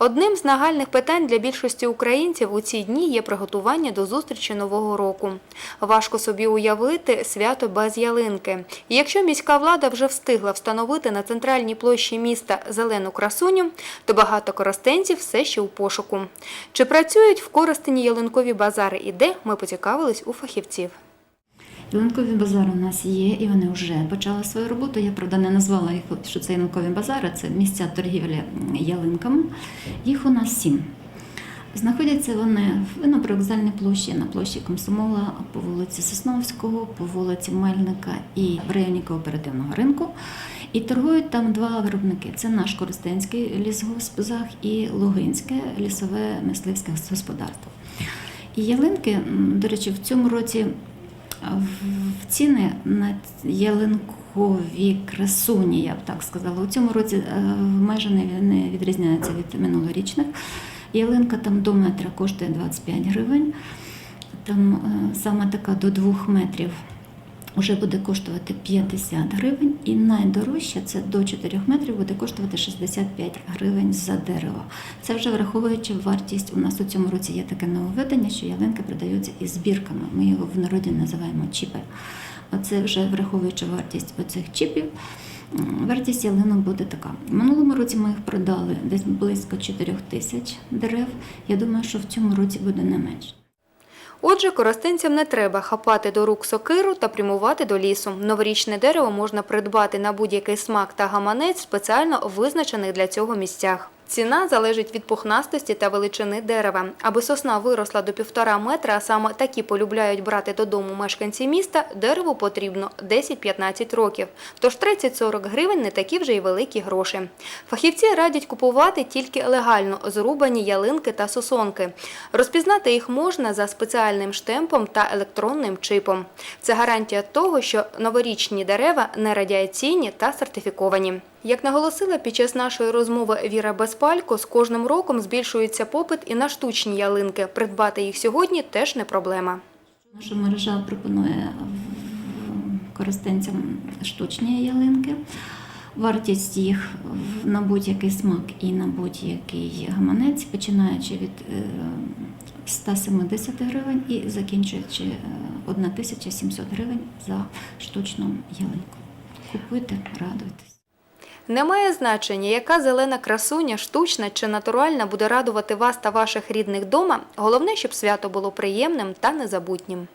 Одним з нагальних питань для більшості українців у ці дні є приготування до зустрічі Нового року. Важко собі уявити свято без ялинки. І якщо міська влада вже встигла встановити на центральній площі міста зелену красуню, то багато коростенців все ще у пошуку. Чи працюють в Коростені ялинкові базари і де, ми поцікавились у фахівців. Ялинкові базари у нас є, і вони вже почали свою роботу. Я правда не назвала їх, що це ялинкові базари, це місця торгівлі ялинками. Їх у нас сім. Знаходяться вони на привокзальній площі, на площі Комсомола, по вулиці Сосновського, по вулиці Мельника і в районі кооперативного ринку. І торгують там два виробники: це наш Коростенський лісгоспзах і Лугинське лісове мисливське господарство. І ялинки, до речі, в цьому році в- ціни на ялинкові красуні, я б так сказала, у цьому році е, майже не, не відрізняється від минулорічних. Ялинка там до метра коштує 25 гривень, там е, саме така до 2 метрів вже буде коштувати 50 гривень, і найдорожча це до 4 метрів буде коштувати 65 гривень за дерево. Це вже враховуючи вартість. У нас у цьому році є таке нововведення, що ялинки продаються із збірками. Ми його в народі називаємо чіпи. Оце вже враховуючи вартість оцих чіпів. Вартість ялинок буде така. Минулому році ми їх продали десь близько 4 тисяч дерев. Я думаю, що в цьому році буде не менше. Отже, коростенцям не треба хапати до рук сокиру та прямувати до лісу. Новорічне дерево можна придбати на будь-який смак та гаманець спеціально визначених для цього місцях. Ціна залежить від пухнастості та величини дерева. Аби сосна виросла до півтора метра, а саме такі полюбляють брати додому мешканці міста, дереву потрібно 10-15 років. Тож 30-40 гривень не такі вже й великі гроші. Фахівці радять купувати тільки легально зрубані ялинки та сосонки. Розпізнати їх можна за спеціальним штемпом та електронним чипом. Це гарантія того, що новорічні дерева не радіаційні та сертифіковані. Як наголосила під час нашої розмови Віра Безпалько, з кожним роком збільшується попит і на штучні ялинки. Придбати їх сьогодні теж не проблема. Наша мережа пропонує в- користенцям штучні ялинки. Вартість їх на будь-який смак і на будь-який гаманець, починаючи від е, 170 гривень і закінчуючи е, 1700 гривень за штучну ялинку. Купуйте, радуйтесь. Немає значення, яка зелена красуня, штучна чи натуральна буде радувати вас та ваших рідних дома. Головне, щоб свято було приємним та незабутнім.